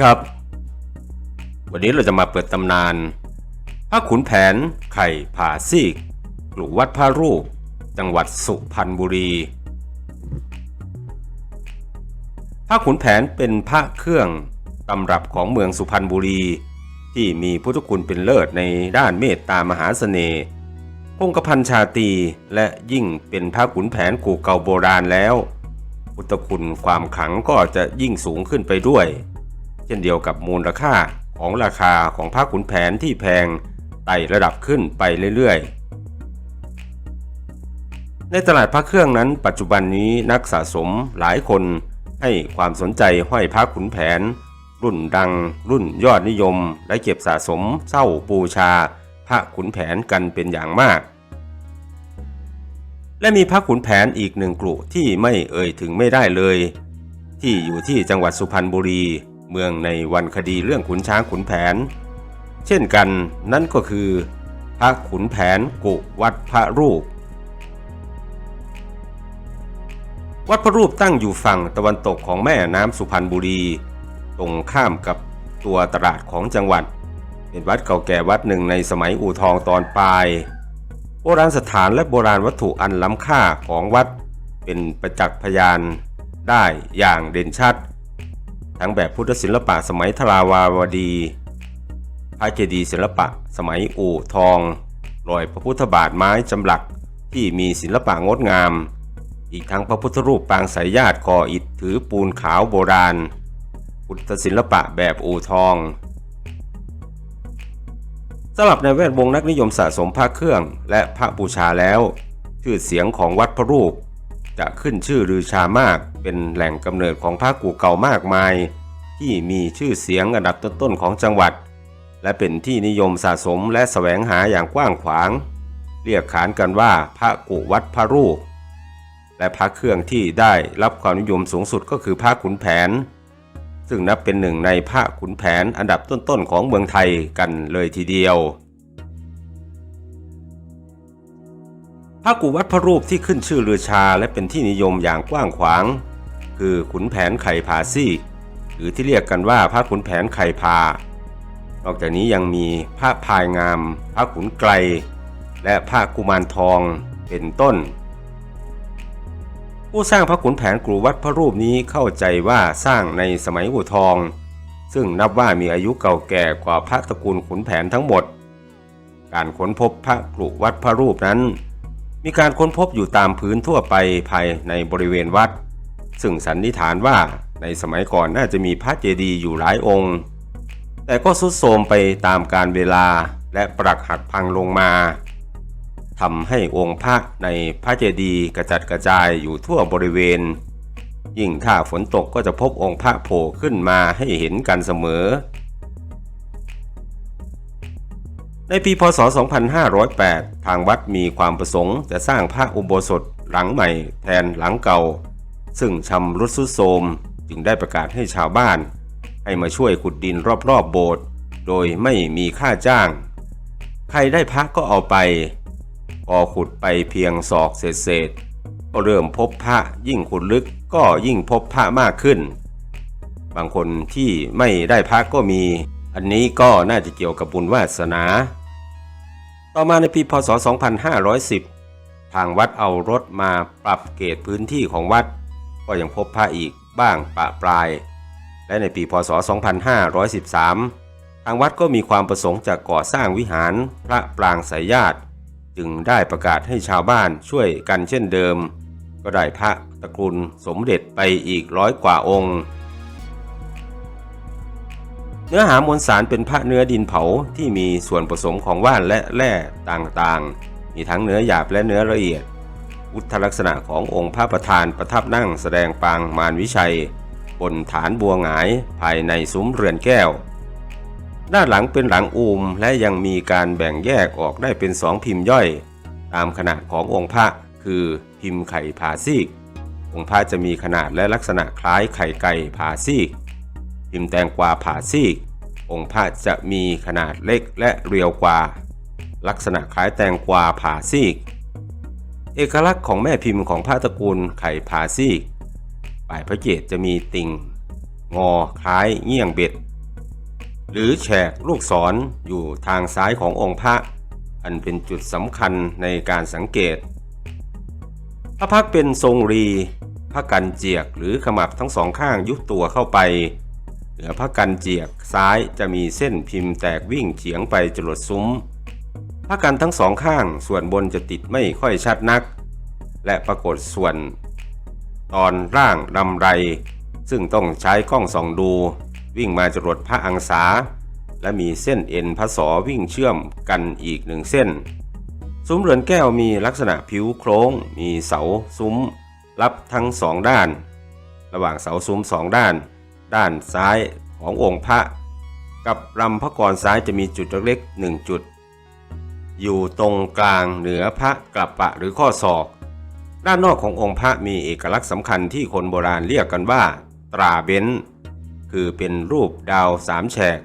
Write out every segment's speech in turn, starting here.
ครับ วันนี้เราจะมาเปิดตำนานพระขุนแผนไข่ผาซีกกลุ่วัดพระรูป จังหวัดสุพรรณบุรีพระขุนแผนเป็นพระเครื่องตำรับของเมืองสุพรรณบุรี ที่มีพุทธคุณเป็นเลิศในด้านเมตตามหาเสน่ห์พงกพันชาตีและยิ่งเป็นพระขุนแผนกู่เก่าโบราณแล้ว พุทธคุณความขลังก็จะยิ่งสูงขึ้นไปด้วย เช่นเดียวกับมูลค่าของราคาของพระขุนแผนที่แพงไต่ระดับขึ้นไปเรื่อยๆ ในตลาดพระเครื่องนั้น ปัจจุบันนี้นักสะสมหลายคนให้ความสนใจห้อยพระขุนแผน รุ่นดัง รุ่นยอดนิยม และเก็บสะสมเช่าบูชา พระขุนแผนกันเป็นอย่างมาก และมีพระขุนแผนอีกหนึ่งกลุ่ที่ไม่เอ่ยถึงไม่ได้เลย ที่อยู่ที่จังหวัดสุพรรณบุรี เมืองในวันคดีเรื่องขุนช้างขุนแผน เช่นกันนั่นก็คือ พระขุนแผนกุวัดพระรูป วัดพระรูปตั้งอยู่ฝั่งตะวันตกของแม่น้ำสุพรรณบุรี ตรงข้ามกับตัวตลาดของจังหวัด เป็นวัดเก่าแก่วัดหนึ่งในสมัยอู่ทองตอนปลาย โบราณสถานและโบราณวัตถุอันล้ำค่าของวัดเป็นประจักษ์พยานได้อย่างเด่นชัด ทั้งแบบพุทธศิลปะสมัยทราวาวดี พระเจดีย์ศิลปะ สมัยอู่ทองรอยพระพุทธบาทไม้จำหลักที่มีศิลปะงดงาม อีกทั้งพระพุทธรูปปางสายญาติก่ออิฐถือปูนขาวโบราณ พุทธศิลปะแบบอู่ทองสำหรับในแวดวงนักนิยมสะสมพระเครื่องและพระบูชาแล้ว ชื่อเสียงของวัดพระรูป จะขึ้นชื่อลือชามาก เป็นแหล่งกำเนิดของพระกูเก่ามากมาย ที่มีชื่อเสียงอันดับต้นๆของจังหวัด และเป็นที่นิยมสะสมและแสวงหาอย่างกว้างขวาง เรียกขานกันว่าพระกุวัดพระรูป และพระเครื่องที่ได้รับความนิยมสูงสุดก็คือพระขุนแผน ซึ่งนับเป็นหนึ่งในพระขุนแผนอันดับต้นๆของเมืองไทยกันเลยทีเดียว พระกุวัดพระรูปที่ขึ้นชื่อลือชาและเป็นที่นิยมอย่างกว้างขวาง คือขุนแผนไข่ผาซี่หรือที่เรียกกันว่าพระขุนแผนไข่พานอกจากนี้ยังมีพระพายงาม พระขุนไกล และพระกุมารทองเป็นต้น ผู้สร้างพระขุนแผนกรูวัดพระรูปนี้เข้าใจว่าสร้างในสมัยอู่ทอง ซึ่งนับว่ามีอายุเก่าแก่กว่าพระตระกูลขุนแผนทั้งหมด การค้นพบพระกรุวัดพระรูปนั้น มีการค้นพบอยู่ตามพื้นทั่วไปภายในบริเวณวัด ซึ่งสันนิษฐานว่าในสมัยก่อนน่าจะมีพระเจดีย์อยู่หลายองค์ แต่ก็ทรุดโทรมไปตามการเวลาและปรักหักพังลงมาทำให้องค์พระในพระเจดีย์กระจัดกระจายอยู่ทั่วบริเวณ ยิ่งถ้าฝนตกก็จะพบองค์พระโผล่ขึ้นมาให้เห็นกันเสมอ ในปีพศ 2508 ทางวัดมีความประสงค์จะสร้างพระอุโบสถหลังใหม่แทนหลังเก่า ซึ่งชำรุดทรุดโทรมจึงได้ประกาศให้ชาวบ้าน ให้มาช่วยขุดดินรอบๆโบสถ์โดยไม่มีค่าจ้าง ใครได้พระก็เอาไป พอขุดไปเพียงศอกเศษๆก็เริ่มพบพระยิ่งขุดลึกก็ยิ่งพบพระมากขึ้น บางคนที่ไม่ได้พระก็มี อันนี้ก็น่าจะเกี่ยวกับบุญวาสนา ต่อมาในปีพศ 2510 ทางวัดเอารถมาปรับเกตพื้นที่ของวัด ก็ยังพบพระอีกบ้างปะปลาย และในปีพศ 2513 ทางวัดก็มีความประสงค์จะก่อสร้างวิหารพระปรางสายญาติ จึงได้ประกาศให้ชาวบ้านช่วยกันเช่นเดิม ก็ได้พระตระกูลสมเด็จไปอีกร้อยกว่าองค์ เนื้อหามวลสารเป็นพระเนื้อดินเผาที่มีส่วนผสมของว่านและแร่ต่างๆ มีทั้งเนื้อหยาบและเนื้อละเอียด อุทธลักษณะขององค์พระประธานประทับนั่งแสดงปางมารวิชัย บนฐานบัวหงายภายในซุ้มเรือนแก้ว ด้านหลังเป็นหลังอูมและยังมีการแบ่งแยกออกได้เป็นสองพิมพ์ย่อย ตามขนาดขององค์พระคือพิมพ์ไข่ผาซีก องค์พระจะมีขนาดและลักษณะคล้ายไข่ไก่ผาซีก พิมพ์แตงกวาผ่าซีก องค์พระจะมีขนาดเล็กและเรียวกว่า ลักษณะคล้ายแตงกวาผ่าซีก เอกลักษณ์ของแม่พิมพ์ของพระตระกูลไข่ผ่าซีกปลายพระเกศจะมีติ่ง งอคล้ายเงี้ยงเบ็ด หรือแฉกลูกศรออยู่ทางซ้ายขององค์พระ อันเป็นจุดสำคัญในการสังเกต พระพักตร์เป็นทรงรีพระกันเจียกหรือขมับทั้งสองข้างยุบตัวเข้าไป เหนือพระกันเจียกซ้ายจะมีเส้นพิมพ์แตกวิ่งเฉียงไปจรดซุ้มพระกันทั้งสองข้างส่วนบนจะติดไม่ค่อยชัดนัก และปรากฏส่วน ตอนร่างลำไร ซึ่งต้องใช้กล้องส่องดู วิ่งมาจรดพระอังสา และมีเส้นเอ็นพระสอวิ่งเชื่อมกันอีกหนึ่งเส้น ซุ้มเรือนแก้วมีลักษณะผิวโค้งมีเสาซุ้มรับทั้งสองด้าน ระหว่างเสาซุ้มสองด้าน ด้านซ้ายขององค์พระ กับลำพระกรซ้ายจะมีจุดเล็กๆหนึ่งจุด อยู่ตรงกลางเหนือพระกลับปะหรือข้อศอก ด้านนอกขององค์พระมีเอกลักษณ์สำคัญที่คนโบราณเรียกกันว่า ตราเบนคือเป็นรูปดาวสามแฉก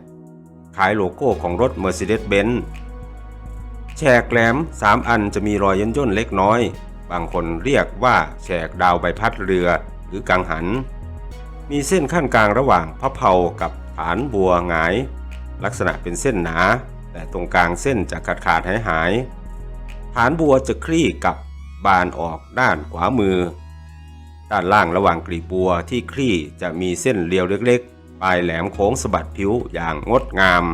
คล้ายโลโก้ของรถ Mercedes-Benz แฉกแหลม 3 อันจะมีรอยย่นย่นเล็กน้อย บางคนเรียกว่าแฉกดาวใบพัดเรือหรือกังหัน มีเส้นขั้นกลางระหว่างพระเพากับฐานบัวหงาย ลักษณะเป็นเส้นหนา แต่ตรงกลางเส้นจะขาดขาดหายหายฐานบัวจะคลี่กับบานออกด้านขวามือ ด้านล่างระหว่างกลีบบัวที่คลี่จะมีเส้นเรียวเล็กๆ ปลายแหลมโค้งสะบัดผิวอย่างงดงาม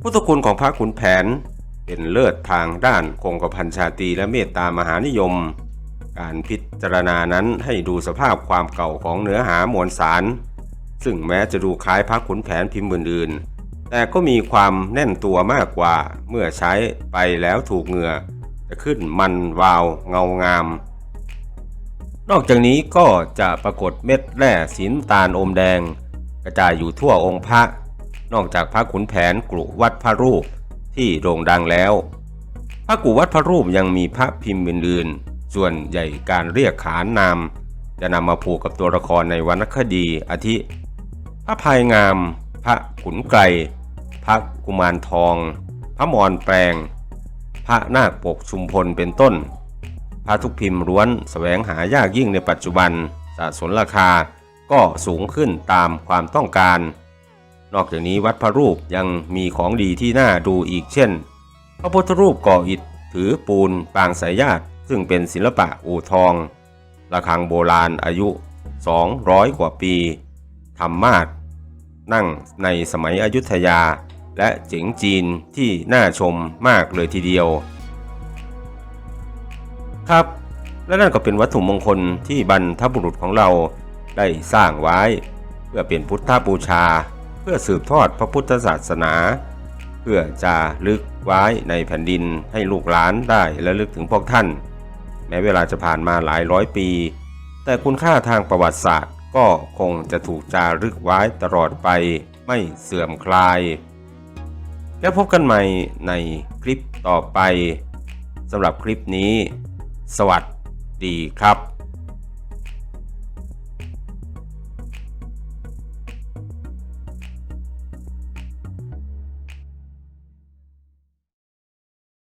พุทธคุณของพระขุนแผนเป็นเลิศทางด้านคงกระพันชาตีและเมตตามหานิยม การพิจารณานั้นให้ดูสภาพความเก่าของเนื้อหามวลสาร ซึ่งแม้จะดูคล้ายพระขุนแผนพิมพ์อื่นๆ แต่ก็มีความแน่นตัวมากกว่าเมื่อใช้ไปแล้วถูกเหงื่อ จะขึ้นมันวาวเงางาม นอกจากนี้ก็จะปรากฏเม็ดแร่สีน้ำตาลอมแดง กระจายอยู่ทั่วองค์พระ นอกจากพระขุนแผนกรุวัดพระรูปที่โด่งดังแล้ว พระกุวัดพระรูปยังมีพระพิมพ์อื่นๆ ส่วนใหญ่การเรียกขานนาม จะนำมาผูกกับตัวละครในวรรณคดีอาทิ พระพายงาม พระขุนไกรพระกุมารทอง พระมรแปลง พระนาคปกชุมพลเป็นต้น พระทุกพิมพ์ล้วนแสวงหายากยิ่งในปัจจุบันสะสนราคาก็สูงขึ้นตามความต้องการ นอกจากนี้วัดพระรูปยังมีของดีที่น่าดูอีกเช่น พระพุทธรูปก่ออิฐถือปูนปางสายญาติ ซึ่งเป็นศิลปะอู่ทองระฆังโบราณอายุ 200 กว่าปีธรรมาศนั่งในสมัยอยุธยา และเจ๋งจีนที่น่าชมมากเลยทีเดียว ครับและนั่นก็เป็นวัตถุมงคลที่บรรทบุรุษของเราได้สร้างไว้ เพื่อเป็นพุทธบูชา เพื่อสืบทอดพระพุทธศาสนา เพื่อจะลึกไว้ในแผ่นดินให้ลูกหลานได้และลึกถึงพวกท่าน แม้เวลาจะผ่านมาหลายร้อยปี แต่คุณค่าทางประวัติศาสตร์ก็คงจะถูกจารึกไว้ตลอดไปไม่เสื่อมคลาย แล้วพบกันใหม่ในคลิปต่อไปสำหรับคลิปนี้ สวัสดีครับ